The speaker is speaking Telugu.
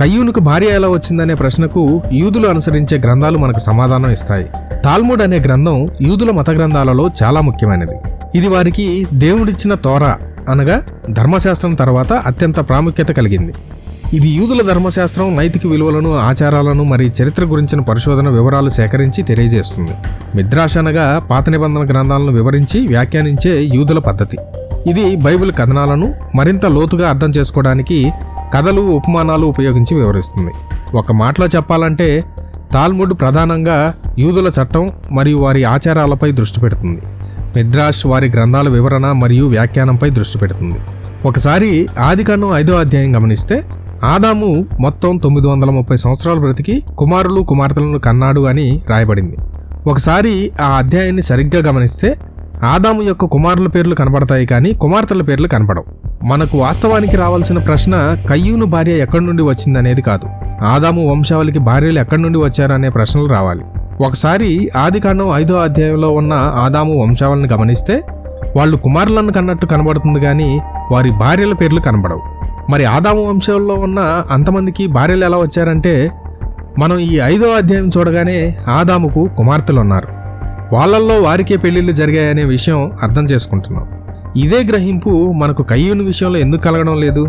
కయ్యూనుకు భార్య ఎలా వచ్చిందనే ప్రశ్నకు యూదులు అనుసరించే గ్రంథాలు మనకు సమాధానం ఇస్తాయి. తాల్ముడ్ అనే గ్రంథం యూదుల మత గ్రంథాలలో చాలా ముఖ్యమైనది. ఇది వారికి దేవుడిచ్చిన తోరా అనగా ధర్మశాస్త్రం తర్వాత అత్యంత ప్రాముఖ్యత కలిగింది. ఇది యూదుల ధర్మశాస్త్రం నైతిక విలువలను ఆచారాలను మరియు చరిత్ర గురించిన పరిశోధన వివరాలు సేకరించి తెలియజేస్తుంది. మిద్రాష్ అనగా పాత నిబంధన గ్రంథాలను వివరించి వ్యాఖ్యానించే యూదుల పద్ధతి. ఇది బైబిల్ కథనాలను మరింత లోతుగా అర్థం చేసుకోవడానికి కథలు ఉపమానాలు ఉపయోగించి వివరిస్తుంది. ఒక మాటలో చెప్పాలంటే తాల్ముడ్ ప్రధానంగా యూదుల చట్టం మరియు వారి ఆచారాలపై దృష్టి పెడుతుంది. మిద్రాష్ వారి గ్రంథాల వివరణ మరియు వ్యాఖ్యానంపై దృష్టి పెడుతుంది. ఒకసారి ఆదికాండం ఐదో అధ్యాయం గమనిస్తే ఆదాము మొత్తం తొమ్మిది వందల ముప్పై సంవత్సరాలు బ్రతికి కుమారులు కుమార్తెలను కన్నాడు అని రాయబడింది. ఒకసారి ఆ అధ్యాయాన్ని సరిగ్గా గమనిస్తే ఆదాము యొక్క కుమారుల పేర్లు కనబడతాయి కానీ కుమార్తెల పేర్లు కనపడవు. మనకు వాస్తవానికి రావాల్సిన ప్రశ్న కయ్యూను భార్య ఎక్కడి నుండి వచ్చిందనేది కాదు. ఆదాము వంశావళికి భార్యలు ఎక్కడి నుండి వచ్చారనే ప్రశ్నలు రావాలి. ఒకసారి ఆదికాండం ఐదో అధ్యాయంలో ఉన్న ఆదాము వంశావళిని గమనిస్తే వాళ్ళు కుమారులను కన్నట్టు కనబడుతుంది కానీ వారి భార్యల పేర్లు కనబడవు. మరి ఆదాము వంశంలో ఉన్న అంతమందికి భార్యలు ఎలా వచ్చారంటే మనం ఈ ఐదో అధ్యాయం చూడగానే ఆదాముకు కుమార్తెలు ఉన్నారు వాళ్ళల్లో వారికే పెళ్ళిళ్ళు జరిగాయనే విషయం అర్థం చేసుకుంటున్నాం. ఇదే గ్రహింపు మనకు కయ్యూని విషయంలో ఎందుకు కలగడం లేదు?